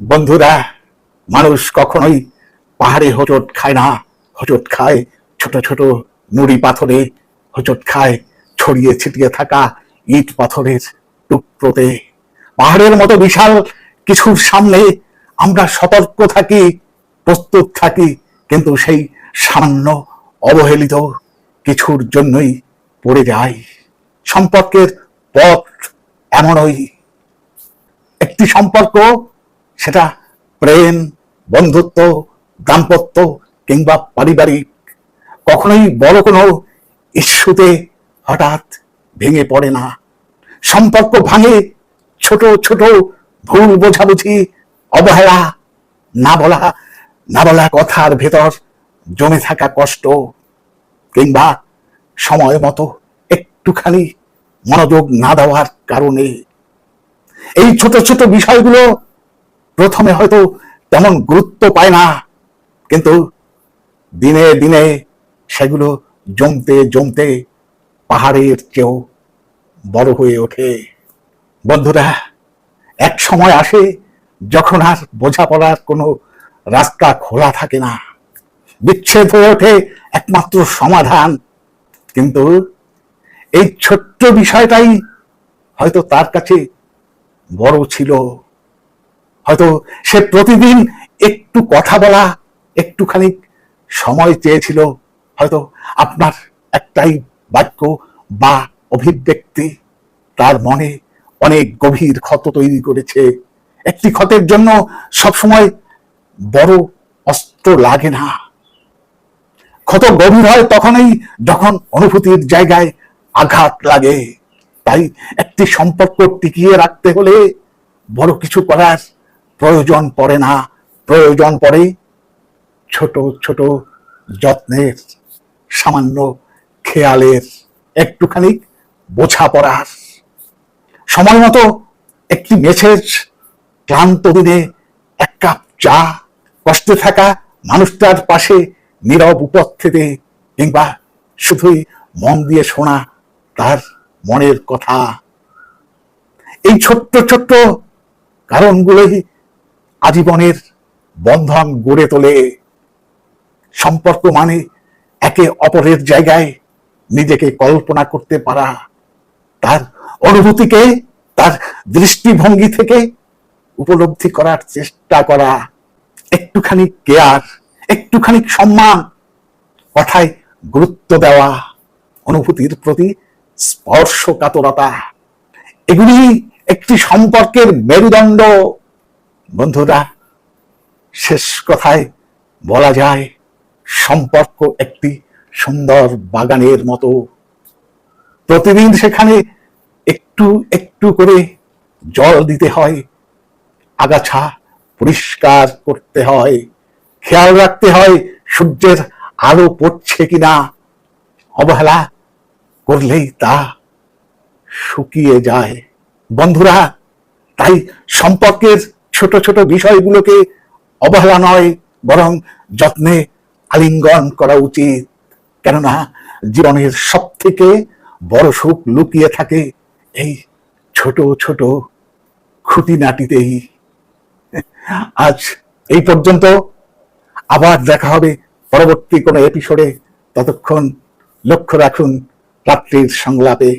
বন্ধুরা, মানুষ কখনোই পাহাড়ে হোঁচট খায় না। হোঁচট খায় ছোট ছোট নুড়ি পাথরে, হোঁচট খায় ছড়িয়ে ছিটিয়ে থাকা ইট পাথরের টুকরোতে। পাহাড়ের মতো বিশাল কিছুর সামনে আমরা সতর্ক থাকি, প্রস্তুত থাকি, কিন্তু সেই সামান্য অবহেলিত কিছুর জন্যই পড়ে যায় সম্পর্কের পথ এমনই। একটি সম্পর্ক সেটা প্রেম, বন্ধুত্ব, দাম্পত্য কিংবা পারিবারিক। কখনোই বড় কোনো ইস্যুতে হঠাৎ ভেঙে পড়ে না। সম্পর্ক ভাঙে ছোট ছোট ভুল বোঝাবুঝি, অবহেলা, না বলা না বলা কথার ভেতর জমে থাকা কষ্ট কিংবা সময় মতো একটুখানি মনোযোগ না দেওয়ার কারণে। এই ছোট ছোট বিষয়গুলো প্রথমে হয়তো তেমন গুরুত্ব পায় না, কিন্তু দিনে দিনে সেগুলো জমতে জমতে পাহাড়ের চেয়েও বড় হয়ে ওঠে। বন্ধুরা, এক সময় আসে যখন আর বোঝাপড়ার কোনো রাস্তা খোলা থাকে না। বিচ্ছেদ হয়ে ওঠে একমাত্র সমাধান। কিন্তু এই ছোট্ট বিষয়টাই হয়তো তার কাছে বড় ছিল। হয়তো সে প্রতিদিন একটু কথা বলা, একটুখানি সময় চেয়েছিল, হয়তো আপনার একটাই বাক্য বা অভিব্যক্তি, তার মনে অনেক গভীর ক্ষত তৈরি করেছে। একটি ক্ষতের জন্য সবসময় বড় অস্ত্র লাগে না। ক্ষত গভীর হয় তখনই যখন অনুভূতির জায়গায় আঘাত লাগে। তাই একটি সম্পর্ক টিকিয়ে রাখতে হলে বড় কিছু করার প্রয়োজন পড়ে না, প্রয়োজন পড়ে ছোট ছোট যত্নের সামান্য খেয়ালের একটুখানি বোঝাপড়ার সময় মতো একটি মেসেজ, ক্লান্ত দিনে এক কাপ চা, কষ্টে থাকা মানুষটার পাশে নীরব উপস্থিতি কিংবা শুধুই মন দিয়ে শোনা তার মনের কথা। এই ছোট্ট ছোট্ট কারণগুলোই আজীবনের বন্ধন গড়ে তোলে। সম্পর্ক মানে একে অপরের জায়গায় নিজেকে কল্পনা করতে পারা। তার অনুভূতিকে, তার দৃষ্টিভঙ্গি থেকে উপলব্ধি করার চেষ্টা করা। একটুখানি কেয়ার, একটুখানি সম্মান কথায় গুরুত্ব দেওয়া, অনুভূতির প্রতি স্পর্শকাতরতা। এগুলি একটি সম্পর্কের মেরুদণ্ড। বন্ধুরা, শেষ কথায় বলা যায়, সম্পর্ক একটি সুন্দর বাগানের মতো। প্রতিদিন সেখানে একটু একটু করে জল দিতে হয়, আগাছা পরিষ্কার করতে হয়, খেয়াল রাখতে হয় সূর্যের আলো পড়ছে কিনা অবহেলা করলেই তা শুকিয়ে যায়। বন্ধুরা, তাই সম্পর্কের ছোট ছোট বিষয়গুলোকে অবহেলা নয়, বরং যত্নে আলিঙ্গন করা উচিত। কেননা জীবনের সব থেকে বড় সুখ লুকিয়ে থাকে এই ছোট ছোট খুঁটিনাটিতেই। আজ এই পর্যন্ত। আবার দেখা হবে পরবর্তী কোনো এপিসোডে ততক্ষণ লক্ষ্য রাখুন, রাত্রির সংলাপে।